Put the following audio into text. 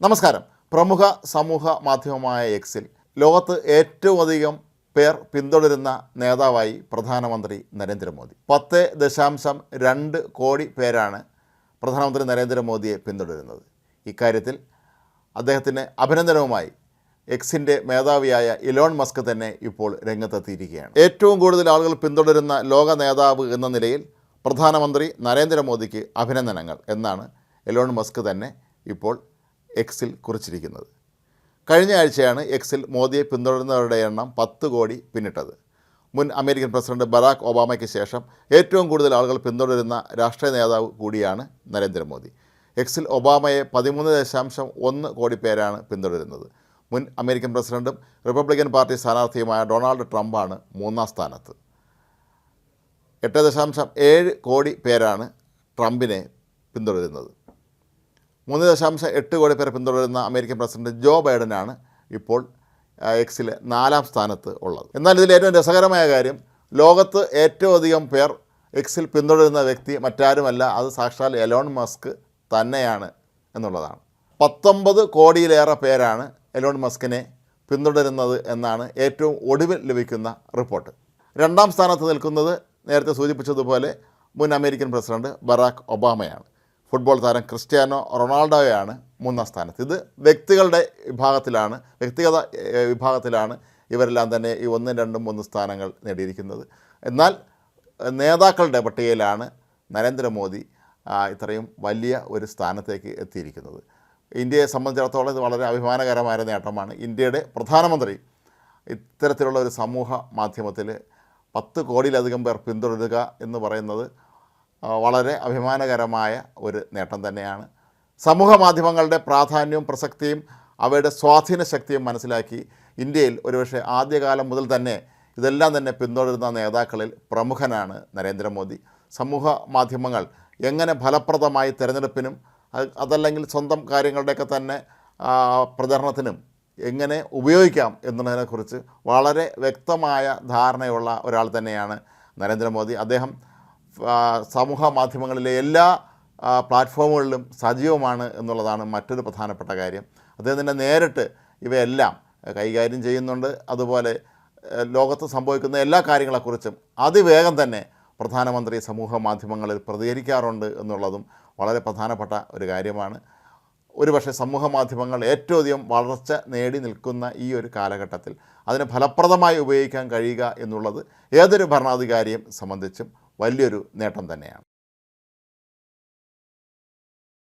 നമസ്കാരം. പ്രമുഖ സമൂഹ മാധ്യമമായ എക്സിൽ ലോകത്ത് ഏറ്റവും അധികം പേർ പിന്തുടരുന്ന നേതാവായി പ്രധാനമന്ത്രി നരേന്ദ്രമോദി. പത്ത് ദശാംശം രണ്ട് കോടി പേരാണ് പ്രധാനമന്ത്രി നരേന്ദ്രമോദിയെ പിന്തുടരുന്നത്. ഇക്കാര്യത്തിൽ അദ്ദേഹത്തിന് അഭിനന്ദനവുമായി എക്സിന്റെ മേധാവിയായ ഇലോൺ മസ്ക് തന്നെ ഇപ്പോൾ രംഗത്തെത്തിയിരിക്കുകയാണ്. ഏറ്റവും കൂടുതൽ ആളുകൾ പിന്തുടരുന്ന ലോക നേതാവ് എന്ന നിലയിൽ പ്രധാനമന്ത്രി നരേന്ദ്രമോദിക്ക് അഭിനന്ദനങ്ങൾ എന്നാണ് എലോൺ മസ്ക് തന്നെ ഇപ്പോൾ എക്സിൽ കുറിച്ചിരിക്കുന്നത്. കഴിഞ്ഞ ആഴ്ചയാണ് എക്സിൽ മോദിയെ പിന്തുടരുന്നവരുടെ എണ്ണം പത്ത് കോടി പിന്നിട്ടത്. മുൻ അമേരിക്കൻ പ്രസിഡന്റ് ബറാക് ഒബാമയ്ക്ക് ശേഷം ഏറ്റവും കൂടുതൽ ആളുകൾ പിന്തുടരുന്ന രാഷ്ട്രീയ നേതാവ് കൂടിയാണ് നരേന്ദ്രമോദി. എക്സിൽ ഒബാമയെ പതിമൂന്ന് ദശാംശം ഒന്ന് കോടി പേരാണ് പിന്തുടരുന്നത്. മുൻ അമേരിക്കൻ പ്രസിഡന്റും റിപ്പബ്ലിക്കൻ പാർട്ടി സ്ഥാനാർത്ഥിയുമായ ഡൊണാൾഡ് ട്രംപാണ് മൂന്നാം സ്ഥാനത്ത്. എട്ട് ദശാംശം ഏഴ് കോടി പേരാണ് ട്രംപിനെ പിന്തുടരുന്നത്. മൂന്ന് ദശാംശം എട്ട് കോടി പേരെ പിന്തുടരുന്ന അമേരിക്കൻ പ്രസിഡന്റ് ജോ ബൈഡനാണ് ഇപ്പോൾ എക്സിൽ നാലാം സ്ഥാനത്ത് ഉള്ളത്. എന്നാൽ ഇതിൽ ഏറ്റവും രസകരമായ കാര്യം ലോകത്ത് ഏറ്റവും അധികം പേർ എക്സിൽ പിന്തുടരുന്ന വ്യക്തി മറ്റാരുമല്ല അത് സാക്ഷാൽ എലോൺ മസ്ക് തന്നെയാണ് എന്നുള്ളതാണ്. പത്തൊമ്പത് കോടിയിലേറെ പേരാണ് എലോൺ മസ്കിനെ പിന്തുടരുന്നത് എന്നാണ് ഏറ്റവും ഒടുവിൽ ലഭിക്കുന്ന റിപ്പോർട്ട്. രണ്ടാം സ്ഥാനത്ത് നിൽക്കുന്നത് നേരത്തെ സൂചിപ്പിച്ചതുപോലെ മുൻ അമേരിക്കൻ പ്രസിഡന്റ് ബറാക്ക് ഒബാമയാണ്. ഫുട്ബോൾ താരം ക്രിസ്ത്യാനോ റൊണാൾഡോയാണ് മൂന്നാം സ്ഥാനത്ത്. ഇത് വ്യക്തികളുടെ വിഭാഗത്തിലാണ് വ്യക്തിഗത വിഭാഗത്തിലാണ് ഇവരെല്ലാം തന്നെ ഈ ഒന്നും രണ്ടും മൂന്ന് സ്ഥാനങ്ങൾ നേടിയിരിക്കുന്നത്. എന്നാൽ നേതാക്കളുടെ പട്ടികയിലാണ് നരേന്ദ്രമോദി ഇത്രയും വലിയ ഒരു സ്ഥാനത്തേക്ക് എത്തിയിരിക്കുന്നത്. ഇന്ത്യയെ സംബന്ധിച്ചിടത്തോളം ഇത് വളരെ അഭിമാനകരമായ നേട്ടമാണ്. ഇന്ത്യയുടെ പ്രധാനമന്ത്രി ഇത്തരത്തിലുള്ള ഒരു സമൂഹ മാധ്യമത്തിൽ പത്ത് കോടിയിലധികം പേർ പിന്തുടരുക എന്ന് പറയുന്നത് വളരെ അഭിമാനകരമായ ഒരു നേട്ടം തന്നെയാണ്. സമൂഹ മാധ്യമങ്ങളുടെ പ്രാധാന്യവും പ്രസക്തിയും അവയുടെ സ്വാധീന ശക്തിയും മനസ്സിലാക്കി ഇന്ത്യയിൽ ഒരുപക്ഷെ ആദ്യകാലം മുതൽ തന്നെ ഇതെല്ലാം തന്നെ പിന്തുടരുന്ന നേതാക്കളിൽ പ്രമുഖനാണ് നരേന്ദ്രമോദി. സമൂഹ മാധ്യമങ്ങൾ എങ്ങനെ ഫലപ്രദമായി തിരഞ്ഞെടുപ്പിനും അതല്ലെങ്കിൽ സ്വന്തം കാര്യങ്ങളുടെയൊക്കെ തന്നെ പ്രചരണത്തിനും എങ്ങനെ ഉപയോഗിക്കാം എന്നതിനെക്കുറിച്ച് വളരെ വ്യക്തമായ ധാരണയുള്ള ഒരാൾ തന്നെയാണ് നരേന്ദ്രമോദി. അദ്ദേഹം സമൂഹ മാധ്യമങ്ങളിലെ എല്ലാ പ്ലാറ്റ്ഫോമുകളിലും സജീവമാണ് എന്നുള്ളതാണ് മറ്റൊരു പ്രധാനപ്പെട്ട കാര്യം. അദ്ദേഹം തന്നെ നേരിട്ട് ഇവയെല്ലാം കൈകാര്യം ചെയ്യുന്നുണ്ട്. അതുപോലെ ലോകത്ത് സംഭവിക്കുന്ന എല്ലാ കാര്യങ്ങളെക്കുറിച്ചും അതിവേഗം തന്നെ പ്രധാനമന്ത്രി സമൂഹ മാധ്യമങ്ങളിൽ പ്രതികരിക്കാറുണ്ട് എന്നുള്ളതും വളരെ പ്രധാനപ്പെട്ട ഒരു കാര്യമാണ്. ഒരുപക്ഷെ സമൂഹ മാധ്യമങ്ങൾ ഏറ്റവും അധികം വളർച്ച നേടി നിൽക്കുന്ന ഈ ഒരു കാലഘട്ടത്തിൽ അതിനെ ഫലപ്രദമായി ഉപയോഗിക്കാൻ കഴിയുക എന്നുള്ളത് ഏതൊരു ഭരണാധികാരിയും സംബന്ധിച്ചും വലിയൊരു നേട്ടം തന്നെയാണ്.